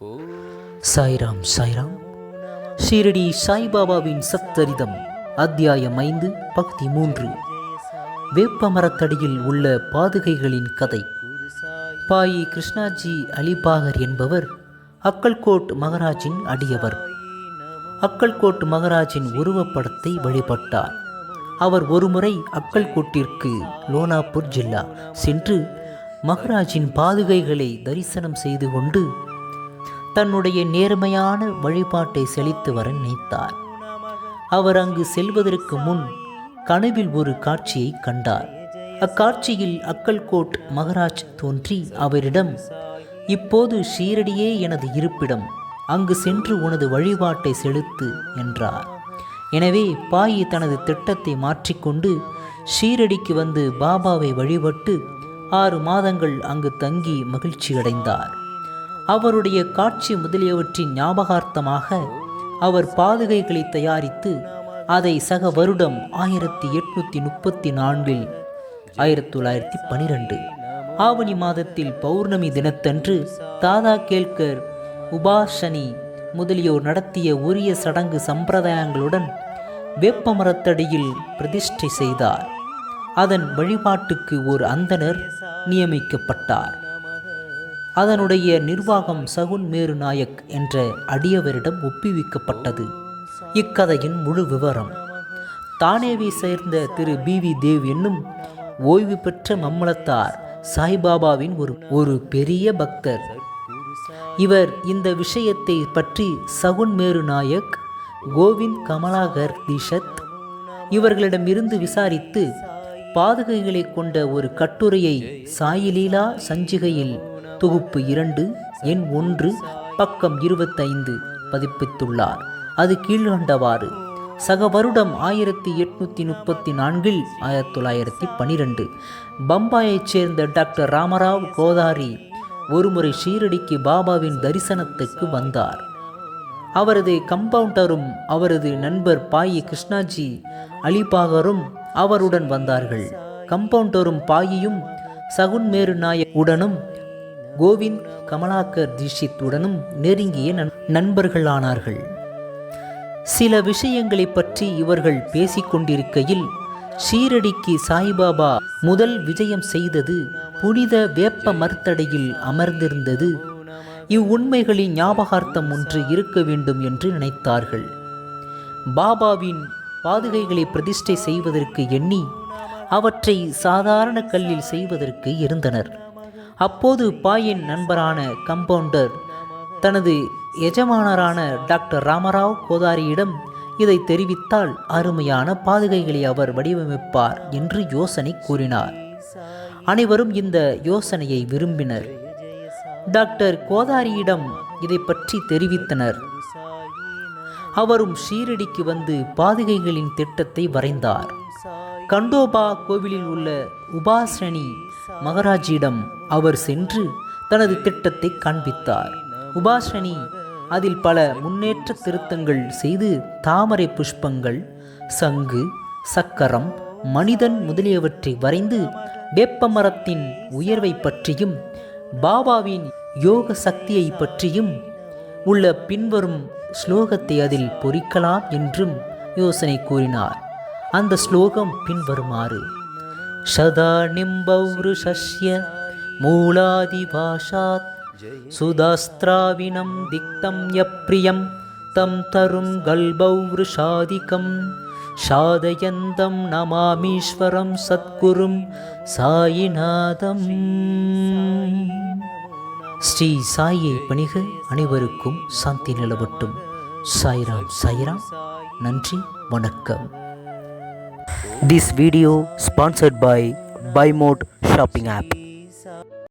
சாய்ராம் சாய்ராம். ஷீரடி சாய்பாபாவின் சத்தரிதம் அத்தியாயம் ஐந்து பகுதி மூன்று. வேப்பமரத்தடியில் உள்ள பாதுகைகளின் கதை. பாயி கிருஷ்ணாஜி அலிபாகர் என்பவர் அக்கல்கோட் மகராஜின் அடியவர். அக்கல்கோட் மகராஜின் உருவப்படத்தை வழிபட்டார். அவர் ஒருமுறை அக்கல்கோட்டிற்கு லோனாப்பூர் ஜில்லா சென்று மகராஜின் பாதுகைகளை தரிசனம் செய்து கொண்டு தன்னுடைய நேர்மையான வழிபாட்டை செழித்து வர நினைத்தார். அவர் அங்கு செல்வதற்கு முன் கனவில் ஒரு காட்சியை கண்டார். அக்காட்சியில் அக்கல்கோட் மகராஜ் தோன்றி அவரிடம் இப்போது ஷீரடியே எனது இருப்பிடம் அங்கு சென்று உனது வழிபாட்டை செலுத்து என்றார். எனவே பாயி தனது திட்டத்தை மாற்றிக்கொண்டு ஷீரடிக்கு வந்து பாபாவை வழிபட்டு ஆறு மாதங்கள் அங்கு தங்கி மகிழ்ச்சியடைந்தார். அவருடைய காட்சி முதலியவற்றின் ஞாபகார்த்தமாக அவர் பாதுகைகளை தயாரித்து அதை சக வருடம் ஆயிரத்தி எட்நூத்தி முப்பத்தி நான்கில் ஆயிரத்தி தொள்ளாயிரத்தி பனிரெண்டு. ஆவணி மாதத்தில் பௌர்ணமி தினத்தன்று தாதா கேல்கர் உபாசனி முதலியோர் நடத்திய உரிய சடங்கு சம்பிரதாயங்களுடன் வேப்பமரத்தடியில் பிரதிஷ்டை செய்தார். அதன் வழிபாட்டுக்கு ஒரு அந்தனர் நியமிக்கப்பட்டார். அதனுடைய நிர்வாகம் சகுன் மேரு நாயக் என்ற அடியவரிடம் ஒப்புவிக்கப்பட்டது. இக்கதையின் முழு விவரம். தானேவை சேர்ந்த திரு பி வி தேவ் என்னும் ஓய்வு பெற்ற மம்மலத்தார் சாய்பாபாவின் ஒரு ஒரு பெரிய பக்தர். இவர் இந்த விஷயத்தை பற்றி சகுன் மேரு நாயக் கோவிந்த் கமலாகர் தீஷத் இவர்களிடமிருந்து விசாரித்து பாதுகைகளை கொண்ட ஒரு கட்டுரையை சாயிலீலா சஞ்சிகையில் தொகுப்பு இரண்டு எண் ஒன்று பக்கம் இருபத்தைந்து பதிப்பித்துள்ளார். அது கீழ்கண்டவாறு சக வருடம் ஆயிரத்தி எட்நூத்தி முப்பத்தி நான்கில் ஆயிரத்தி தொள்ளாயிரத்தி பனிரெண்டு. பம்பாயைச் சேர்ந்த டாக்டர் ராமராவ் கோதாரி ஒருமுறை ஷீரடிக்கு பாபாவின் தரிசனத்துக்கு வந்தார். அவரது கம்பவுண்டரும் அவரது நண்பர் பாயி கிருஷ்ணாஜி அலிபாகரும் அவருடன் வந்தார்கள். கம்பவுண்டரும் பாயியும் சகுன்மேரு நாயக் உடனும் கோவிந்த் கமலாக்கர் தீஷித்துடனும் நெருங்கிய நண்பர்களானார்கள். சில விஷயங்களை பற்றி இவர்கள் பேசிக்கொண்டிருக்கையில் ஷீரடிக்கு சாய்பாபா முதல் விஜயம் செய்தது புனித வேப்ப மர்த்தடையில் அமர்ந்திருந்தது. இவ்வுண்மைகளின் ஞாபகார்த்தம் ஒன்று இருக்க வேண்டும் என்று நினைத்தார்கள். பாபாவின் பாதுகைகளை பிரதிஷ்டை செய்வதற்கு எண்ணி அவற்றை சாதாரண கல்லில் செய்வதற்கு இருந்தனர். அப்போது பாயின் நண்பரான கம்பவுண்டர். தனது எஜமானரான டாக்டர் ராமராவ் கோதாரியிடம் இதை தெரிவித்தால் அருமையான பாதுகைகளை அவர் வடிவமைப்பார் என்று யோசனை கூறினார். அனைவரும் இந்த யோசனையை விரும்பினர். டாக்டர் கோதாரியிடம் இதை பற்றி தெரிவித்தனர். அவரும் ஷீரடிக்கு வந்து பாதுகைகளின் திட்டத்தை வரைந்தார். கண்டோபா கோவிலில் உள்ள உபாசனி மகராஜியிடம் அவர் சென்று தனது திட்டத்தை காண்பித்தார். உபாசனி அதில் பல முன்னேற்ற திருத்தங்கள் செய்து தாமரை புஷ்பங்கள் சங்கு சக்கரம் மனிதன் முதலியவற்றை வரைந்து வேப்பமரத்தின் உயர்வை பற்றியும் பாபாவின் யோக சக்தியை பற்றியும் உள்ள பின்வரும் ஸ்லோகத்தை அதில் பொறிக்கலாம் என்றும் யோசனை கூறினார். அந்த ஸ்லோகம் பின்வருமாறு சதா நிம்பௌருஷஸ்ய மூலாதிபாஷாத் சுதாஸ்திராவினம் திக்தம் யப்ரியம் தம் தரும் கல்பௌருஷாதிகம் சாதயந்தம் நமாமீஸ்வரம் சத்குரும் சாயிநாதம். ஸ்ரீ சாயை பணிக அனைவருக்கும் சாந்தி நிலவட்டும். சாய்ராம் சாய்ராம். நன்றி வணக்கம். This video sponsored by Buymode shopping app.